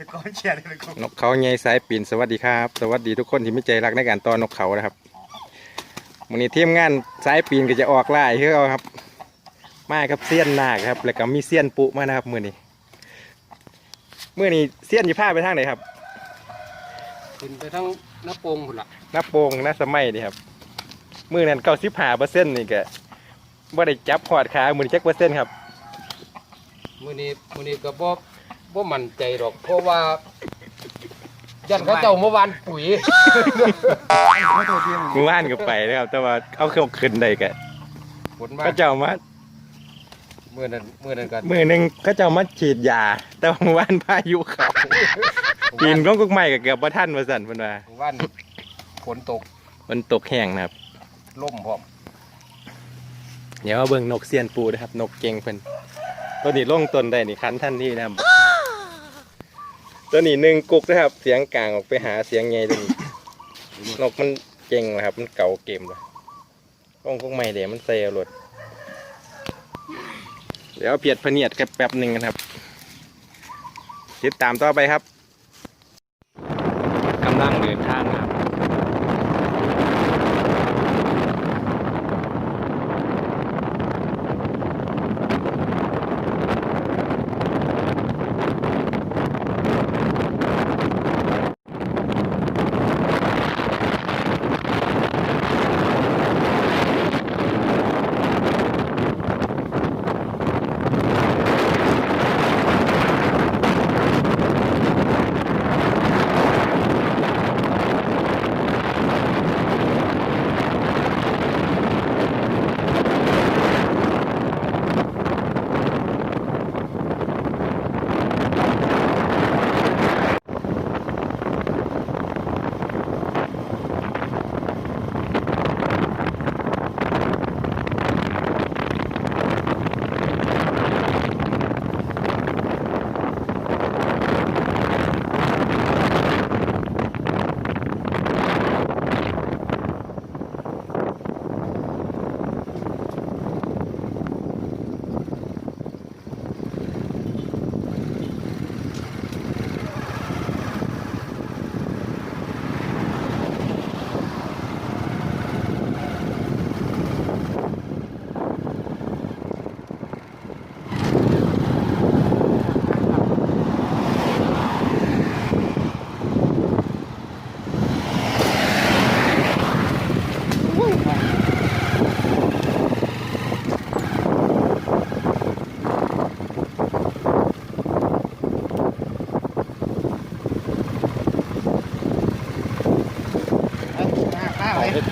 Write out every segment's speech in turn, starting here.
เป็นก้อนเชียร์เลยเป็นก้อนนกเขาใหญ่สายปีนสวัสดีครับ สวัสดีทุกคนที่มีใจรักในการต้อนนกเขานะครับวันนี้ทีมงานสายปีนก็จะออกไล่เพื่อครับ มาครับเสี้ยนนาคครับ แล้วก็มีเสี้ยนปุมานะครับมือนี้มือนี้เสี้ยนจะพาไปทางไหนครับขึ้นไปทั้งหน้าโปงพุ่นละหน้าโปงหน้าสมัยนี่ครับมือนั้นเก้าสิบห้าเปอร์เซ็นต์นี่ก็บ่ได้จับขอดขามือนี้จักเปอร์เซ็นต์ครับมื้อนี้มื้อนี้ก็บ่ บ่มั่นใจดอก เพราะว่ายันเขาเจ้าเมื่อวานปุ๋ย ไม่ตัวทีมมือว่านก็ไปนะครับ แต่ว่าเอาเข้าขึ้นได้ก็ผลมาก็เจ้ามามื้อนั้นมื้อนั้นกันมือหนึ่งก็เจ้ามาฉีดยา แต่ว่ามือว่านพายุเขาปีนก้องกุ๊กใหม่กับเกือบบ่ท่านมาสั่นเพิ่นว่าเมื่อวานฝนตกมันตกแห้งนะครับ ล่มพร้อมเดี๋ยวมาเบิ่งนกเซียนปูนะครับ นกเก่งเพิ่นตัวนี้ลงต้นได้นี่คันท่านนี่นะครับ ตัวนี้หนึ่งกุกนะครับ เสียงกลางออกไปหาเสียงไงตัวนี้นกมันเก่งนะครับ มันเก่าเกมเลยก้องกุ๊กใหม่เดี๋ยวมันเซลรถเดี๋ยวเพียดพเนียดแค่แป๊บหนึ่งนะครับติดตามต่อไปครับกำลังเดินทางครับ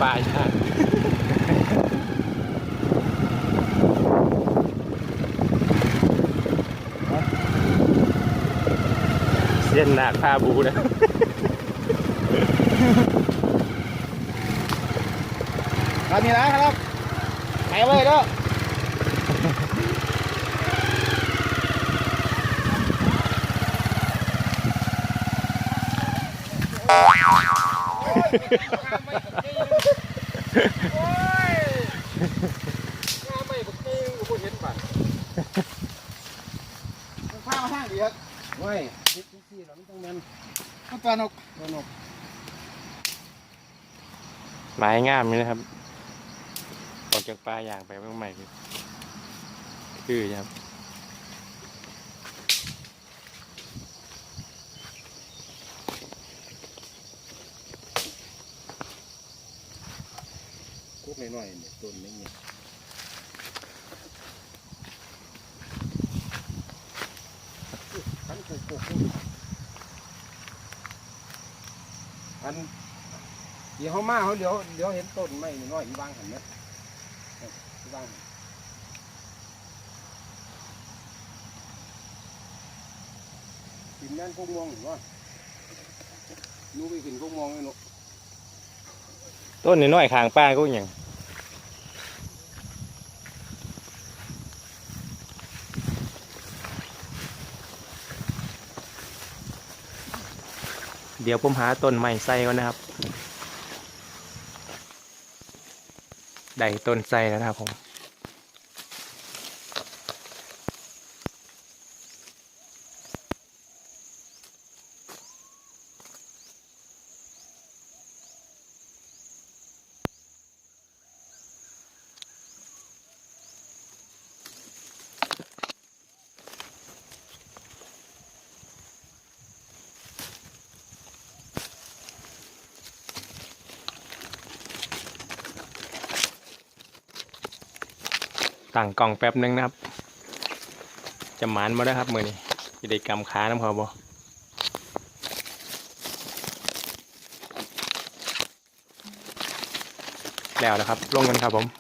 ปลายชาติเส้นหนักพาบูนะครับนี่นะครับไปเลยเด้องบ่เห็นบัด ข้าวมาทางเดียวโอ้ยคิดซี่แล้วมันต้องแม่นข้าวปลานกบ่นกไม้งามนี่นะครับ ออกจากปลาอย่างไปเมื่อใหม่คือคือครับ กุ๊กน้อยๆเนี่ยต้นนี้เนี่ยอันกุ๊กกุ๊กอันเดี๋ยวเขามาเขาเดี๋ยวเดี๋ยวเห็นต้นไม้น้อยอีวางหันไหมอีวางหันกินนั่นกุ้งมองหรือว่านูไปกินกุ้งมองเลยหนูต้นน้อยๆข้างป้าก็อย่าง ดี๋ยวผมหาต้นใหม่ใส่ก่อนนะครับ ได้ต้นใส่แล้วนะครับผม ตั้งกล่องแป๊บหนึงนะครับ จะหมานมาแล้วครับมือนี้กิจกรรมขาน้ำเขาบ่แล้วนะครับ ลงกันครับผม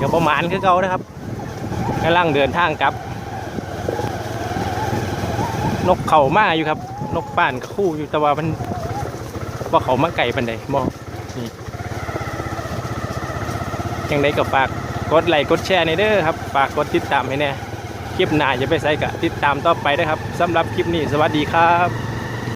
กับประมาณคือเก่านะครับกำลังเดินทางกลับ นกเข่ามาอยู่ครับ นกป่านคู่อยู่แต่ว่ามันว่าเขามาไก่ปันใดมองนี่ยังไดก็ฝากกดไลค์กดแชร์ในเด้อครับฝากกดติดตามให้แน่คลิปหน้าอย่าไปใส่กะติดตามต่อไปนะครับสำหรับคลิปนี้สวัสดีครับ